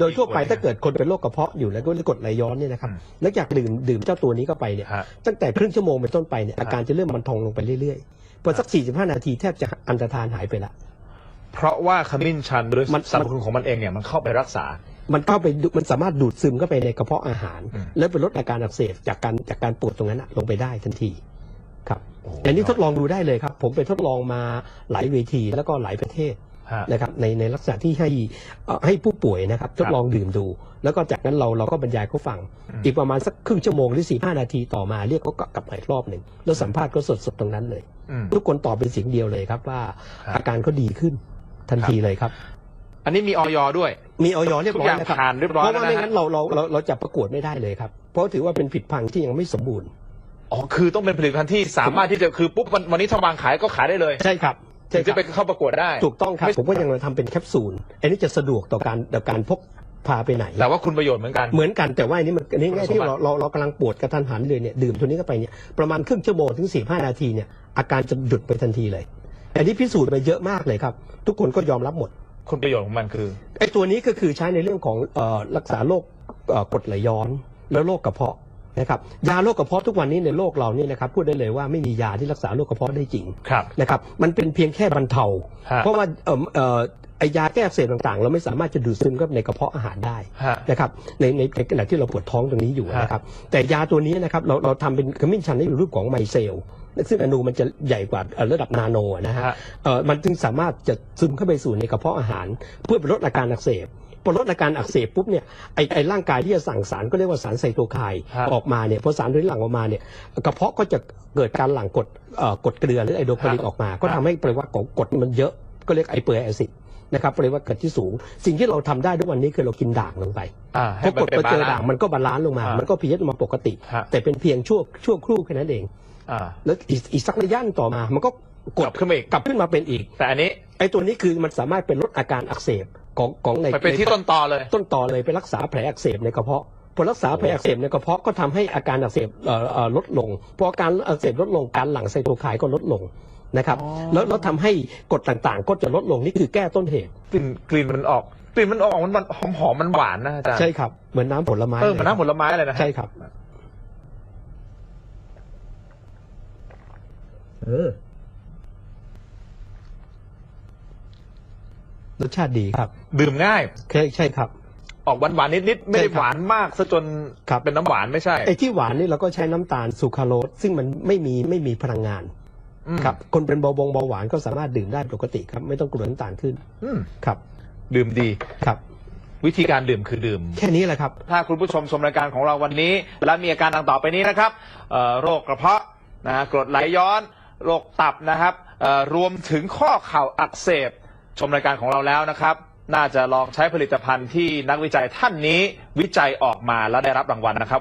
โดยทั่วไปกี่ขวดถ้าเกิดคนเป็นโรคกระเพาะอยู่แล้วก็กรดไหลย้อนเนี่ยนะครับอืมหลังจากดื่มดื่มเจ้าตัวนี้เข้าไปเนี่ยฮะตั้งแต่ครึ่งชั่วโมงเป็นต้นไปเนี่ยอาการจะเริ่มมันทองลงไปเรื่อยๆพอสัก 45 นาทีแทบจะอันตรธานหายไปละเพราะว่าขมิ้นชันโดยมันสรรพคุณของมันเองเนี่ยมันเข้าไปรักษา มันเข้าไปดูมันสามารถดูดซึมเข้าไปในกระเพาะอาหารอืมแล้วไปลดอาการอักเสบจากการจากการปวดตรงนั้นนะลงไปได้ทันทีครับโอ้โหอันนี้ทดลองดูได้เลยครับ ผมไปทดลองมาหลายเวทีแล้วก็หลายประเทศฮะ นะครับในในลักษณะที่ให้เอ่อให้ผู้ป่วยนะครับทดลองดื่มดู แล้วก็จากนั้นเราเราก็บรรยายเขาฟังอืมอีกประมาณสักครึ่งชั่วโมงหรือสี่ห้านาทีต่อมาเรียกเขากลับมาอีกรอบหนึ่งแล้วสัมภาษณ์ก็สดสดๆตรงนั้นเลยอืมทุกคนตอบเป็นเสียงเดียวเลยครับว่าครับอาการเขาดีขึ้นทันทีเลยครับอันนี้มีออยด้วย มีออยเรียบร้อยทุกอย่างนะครับผ่านเรียบร้อยเพราะว่าแล้วนะไม่งั้นเราเราเราเราจะประกวดไม่ได้เลยครับ เพราะถือว่าเป็นผิดพังที่ยังไม่สมบูรณ์ อ๋อ คือต้องเป็นผลิตภัณฑ์ที่สามารถที่จะคือปุ๊บวันวันนี้ถ้าวางขายก็ขายได้เลย ใช่ครับ ถึใช่งคจะรับไปเข้าประกวดได้ ถูกต้องครับไม่ผมก็ยังทำเป็นแคปซูล อันนี้จะสะดวกต่อการต่อการพกพาไปไหน แต่ว่าคุณประโยชน์เหมือนกัน เหมือนกันแต่ว่าอันนี้มันอันนี้ง่ายที่คุณสมบัเราติเราเรากำลังปวดกระทันหันเลยเนี่ยดื่มตัวนี้เข้าไปเนี่ยประมาณครึ่งชั่วโมงถึงสี่ห้านาทีเนี่ยอาการจะหยุดไปทันทีเลย อันนี้พิสูจน์ไปเยอะมากเลยครับ ทุกคนก็ยอมรับหมดคุณประโยชน์ของมันคือไอ้ตัวนี้ก็คือใช้ในเรื่องของเอ่อรักษาโรคเอ่อกรดไหลย้อน แล้วโรคกระเพาะ นะครับยาโรคกระเพาะทุกวันนี้ในโลกเราเนี่ยนะครับพูดได้เลยว่าไม่มียาที่รักษาโรคกระเพาะได้จริงครับนะครับมันเป็นเพียงแค่บรรเทา ฮะ เพราะว่าเอ่อเอ่อไอยาแก้อักเสบต่างๆ เราไม่สามารถจะดูดซึมเข้าไปในกระเพาะอาหารได้ ฮะ นะครับในในในขณะที่เราปวดท้องตรงนี้อยู่ฮะนะครับแต่ยาตัวนี้นะครับเราเราทำเป็นขมิ้นชันในรูปของไมเซลซึ่งอนูมันจะใหญ่กว่าเอ่อระดับนาโนนะฮะฮะ เอ่อมันจึงสามารถจะซึมเข้าไปสู่ในกระเพาะอาหาร เพื่อไปลดอาการอักเสบ พอลดอาการอักเสบปุ๊บเนี่ยไอไอร่างกายที่จะสั่งสารก็เรียกว่าสารไซโตไคน์ฮะออกมาเนี่ยพอสารตัวนี้หลั่งออกมาเนี่ยกระเพาะก็จะเกิดการหลั่งกรดเอ่อกรดเกลือหรือไอโดรคาลินฮะออกมา ก็ทำให้ปริมาณของกรดมันเยอะก็เรียกไอเปอร์แอซิดนะครับปริมาณกรดที่สูง สิ่งที่เราทำได้ทุกวันนี้คือเรากินด่างลงไปอ่าพอกดไปเจอด่างมันก็บาลานซ์ลงมา อ่ามัมันก็พีเอชมาปกติ ฮะ แต่เป็นเพียงชั่วชั่วครู่แค่นั้นเอง อ่าแล้วอีกอีกสักระยะหนึ่งต่อมา มันก็กกดลับขึ้นมาอีก กลับขึ้นมาเป็นอีก แต่อันนี้ ไอ้ตัวนี้คือมันสามารถเป็นลดอาการอักเสบ ของของในไปเป็นที่ต้นตอเลย ต้นต่อเลยไปรักษาแผลอักเสบในกระเพาะพอรักษาแผลอักเสบในกระเพาะก็ทำให้อาการอักเสบเอ่อเอ่อลดลงพออาการอักเสบลดลงการหลั่งไซโตไคน์ก็ลดลงนะครับอ๋อแล้วแล้วทำให้กรดต่างๆ ก็จะลดลงนี่คือแก้ต้นเหตุกลิ่นกลิ่นมันออกกลิ่นมันออกมันมันหอมหอมมันหวานนะอาจารย์ใช่ครับเหมือนน้ำผลไม้เออเหมันลยน้ำผลไม้อะไรนะใช่ครับ เออ รสชาติดีครับดื่มง่ายใช่ใช่ครับ ออกหวานหวานๆนิดๆไม่ได้ใช่ครับหวานมากซะจนครับเป็นน้ำหวานไม่ใช่ไอ้ที่หวานนี่เราก็ใช้น้ำตาลซูคราโรสซึ่งมันไม่มีไม่มีพลังงานอืมครับคนเป็นเบาบงเบาหวานก็สามารถดื่มได้ปกติครับ ไม่ต้องกลัวน้ำตาลขึ้นอืมครับ ดื่มดีครับ วิธีการดื่มคือดื่ม แค่นี้แหละครับ ถ้าคุณผู้ชมชมรายการของเราวันนี้ และมีอาการดังต่อไปนี้นะครับเอ่อโรคกระเพาะนะฮะกรดไหลย้อน โรคตับนะครับเอ่อรวมถึงข้อเข่าอักเสบ ชมรายการของเราแล้วนะครับ น่าจะลองใช้ผลิตภัณฑ์ที่นักวิจัยท่านนี้วิจัยออกมาแล้วได้รับรางวัลนะครับ